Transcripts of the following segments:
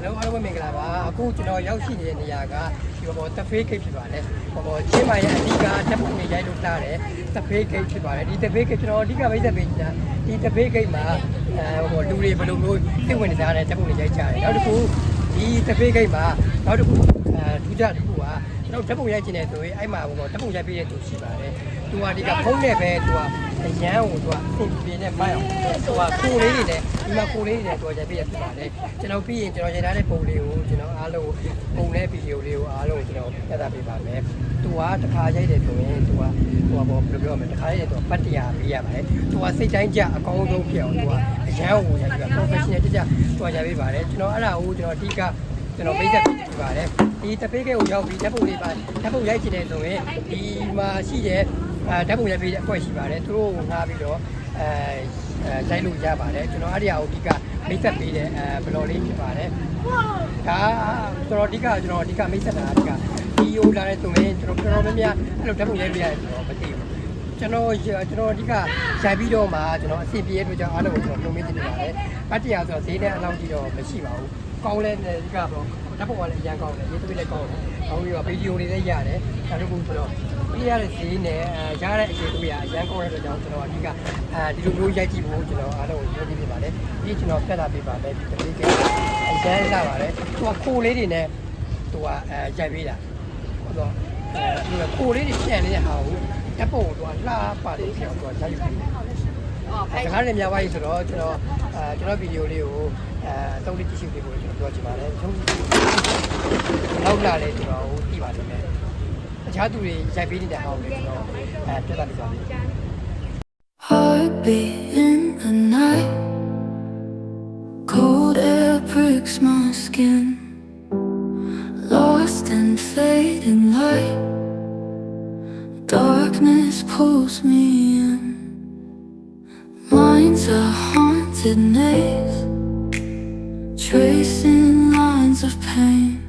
အားလုံးအားလုံးပဲမင်္ဂလာပါအခုကျွန်တော်ရောက်ရှိနေတဲ့နေရာကဒီဘောတဖေးဂိတ်ဖြစ်ပါတယ်ဘောချင်းမရဲ့အဓိကဓာတ်ပုံတွေရိုက်လို့တားတယ်တဖေးဂိတ်ဖြစ်ပါတယ်ဒီတဖေးဂိတ်ကျွန်တော်အဓိကမိတ်ဆက်ပေးချင်တာဒီတဖေးဂိတ်မှာအဲဘောလူတွေဘယ်လိုမျိုးသိဝင်နေကြတယ်ဓာတ်ပုံတွေရိုက်ကြတယ်နောက်တစ်ခုဒီတဖေးဂိတ်မှာနောက်တစ်ခုအဲထူးခြားတစ်ခု ကကျွန်တော်ဓာတ်ပုံရိုက်ချင်တယ်ဆိုရင်အဲ့မှာဘောဓာတ်ပုံရိုက်ပေးတဲ့သူရှိပါတယ်သူကဒီကဖုန်းနဲ့ပဲသူကအရန်ကိုသူကအင်ပြင်းနဲ့မိုက်အောင်သူကကိုလေးတွေနဲ့ဒီမှာကိုလေးတွေနဲ့သူကရိုက်ပေးရဖြစ်ပါတယ်ကျွန်တော်ပြီးရင်ကျွန်တော်ရိုက်ထားတဲ့ပုံလေးကိုကျွန်တော်အားလုံးပုံနဲ့ဗီဒီယိုလေးကိုအားလုံးကျွန်တော်ပြသပေးပါမယ်သူကတစ်ခါရိုက်တယ်ဆိုရင်သူကဟိုဘောဘယ်လိုပြောမလဲတစ်ခါရိုက်တယ်သူကပတ်တရားပေးရပါတယ်သူကစိတ်တိုင်းကြအကောင်းဆုံးဖြစ်အောင်သူကအရန်ကိုရိုက်ပြီး professional ကြကြသူကရိုက်ပေးပါတယ်ကျွန်တော်အဲ့ဒါကိုကျွန်တော်အဓိကကျွန်တော်မိတ်ဆက်ပေးပြပါတယ် ဒီတပိတ်ကကိုရောက်ပြီးဓာတ်ပုံလေးပါဓာတ်ပုံရိုက်ချင်တယ်ဆိုရင်ဒီမှာရှိတဲ့အဲဓာတ်ပုံရိုက်ပေးတဲ့အကွက်ရှိပါတယ်သူတို့ကိုငှားပြီးတော့အဲအဲတိုင်းလို့ရပါတယ်ကျွန်တော်အဲ့ဒီအရာကိုအဓိကမိတ်ဆက်ပေးတဲ့အဲဘလော်လေးဖြစ်ပါတယ်ဒါကျွန်တော်အဓိကကျွန်တော်အဓိကမိတ်ဆက်တာအဓိကဒီယိုလာတဲ့ဆိုရင်ကျွန်တော်တော်တော်များများအဲ့လိုဓာတ်ပုံရိုက်ပေးရတယ်ဆိုတော့မသိဘူး ကျွန်တော်ကျွန်တော်အဓိကရိုက်ပြီးတော့မှကျွန်တော်အစီအပြေအတွက်ကြောင့်အားလုံးကိုကျွန်တော်ပြုံးမိနေပါတယ်။အတရားဆိုတော့ဈေးနဲ့အလောက်ကြီးတော့မရှိပါဘူး။ကောင်းလဲအဓိကတော့ဓာတ်ပုံကလည်းအရင်ကောင်းတယ်ရေးသွေးလည်းကောင်းတယ်။ကောင်းပြီးတော့ဗီဒီယိုတွေလည်းရတယ်။ဒါတို့ကကျွန်တော်ပြရတဲ့ဈေးနဲ့အဲရတဲ့အချိန်တွေကအရင်ကောင်းတဲ့အတွက်ကြောင့်ကျွန်တော်အဓိကအဲဒီလိုမျိုးရိုက်ကြည့်ဖို့ကျွန်တော်အားလုံးကိုပြောပြပြပါတယ်။ဒီကျွန်တော်ပြတ်လာပေးပါမယ်ဒီကလေးကအရင်လာပါတယ်။သူကခိုးလေးတွေနဲ့သူကအဲရိုက်ပေးတာ။ဟုတ်တော့အဲဒီခိုးလေးတွေပြန်နေတဲ့ဟာကို ဓာတ်ပုံကိုသူကလှပါတယ်ပြောသူကရိုက်ယူပေးတယ်။စကားနဲ့များပါပြီဆိုတော့ကျွန်တော်အဲကျွန်တော်ဗီဒီယိုလေးကိုအဲအသုံးလေးကြည့်ရှုပေးဖို့ကျွန်တော်ပြောချင်ပါတယ်။ဆုံးလောက်လာလေကျွန်တော်ဟိုကြည့်ပါလိမ့်မယ်။အခြားသူတွေရိုက်ပေးနေတဲ့ဟာကိုလည်းကျွန်တော်အဲပြသပေးပါမယ်။ Heartbeat in the night. Cold air pricks my skin. Lost in fading light. Pulls me in. Mind's a haunted maze. Tracing lines of pain.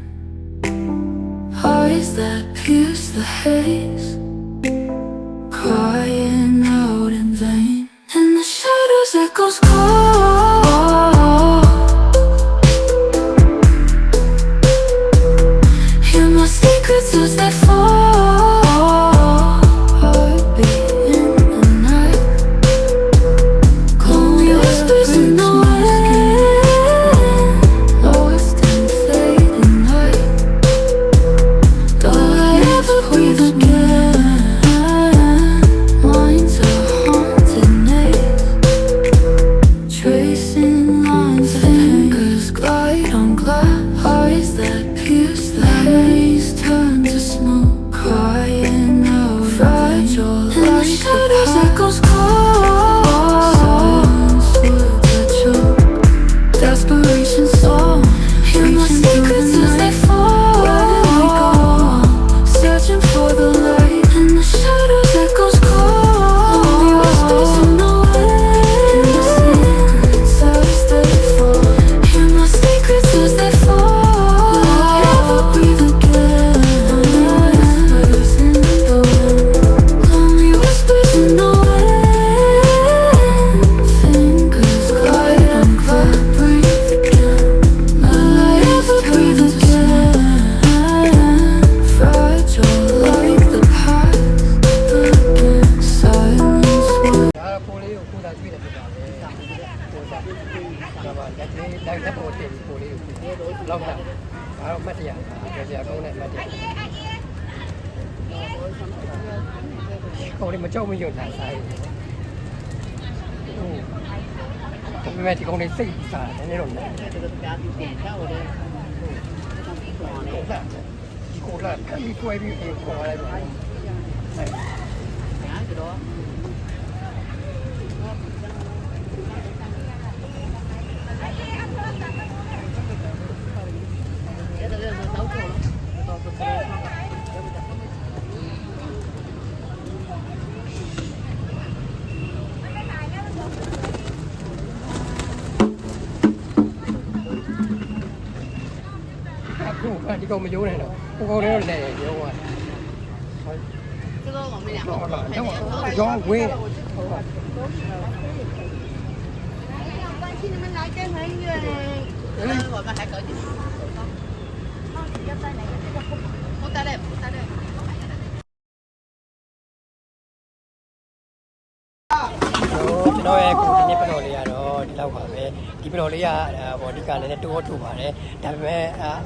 Eyes that pierce the haze ကိုသာဒါပါလက်လေးလိုက်တဲ့ပုံတင်ကိုလေးကိုလောက်တာ။ဒါတော့မှတ်တရ။ပြောစရာကောင်းတဲ့မှတ်တရ။ကိုလေးမကြောက်မရွံ့တာစားရင်။ဟုတ်။ဒါပေမဲ့ဒီကောင်လေးစိတ်စားတယ် နည်းတော့နည်း။ဒီကိုလာခံပြီးတွဲပြီးခေါ်လိုက်ပါ။အခုဒီကောင်မယိုးနိုင်တော့ဟိုကောင် တော်ရဲ့ကိုဒီနေ့ပတော်လေးကတော့ဒီလောက်ပါပဲဒီပတော်လေးကဟိုအဓိကလည်းတိုးထုတ်ပါတယ်ဒါပေမဲ့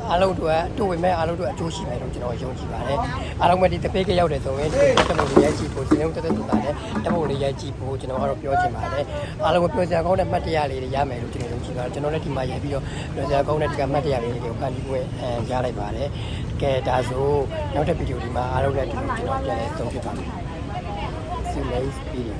အားလုံးတို့ကတိုးဝင်မဲ့အားလုံးတို့အကျိုးရှိမယ်လို့ကျွန်တော်ယုံကြည်ပါတယ်အားလုံးပဲဒီတပိတ်ကရောက်တယ်ဆိုရင်ဒီတပုံလေးရိုက်ကြည့်ဖို့စီလုံးတက်တက်တူတာနဲ့တပုံလေးရိုက်ကြည့်ဖို့ကျွန်တော်ကတော့ပြောချင်ပါတယ်အားလုံးကပြောစရာကောင်းတဲ့မှတ်တရလေးတွေရမယ်လို့ကျွန်တော်ယုံကြည်ပါတယ်ကျွန်တော်လည်းဒီမှာရိုက်ပြီးတော့ပြောစရာကောင်းတဲ့ဒီကမှတ်တရလေးတွေကိုဖန်တီးပွဲအဲရလိုက်ပါတယ်ကဲဒါဆိုနောက်တဲ့ဗီဒီယိုဒီမှာအားလုံးလည်းဒီလိုကျွန်တော်ပြန်လည်ဆုံးဖြစ်ပါမယ် See you next video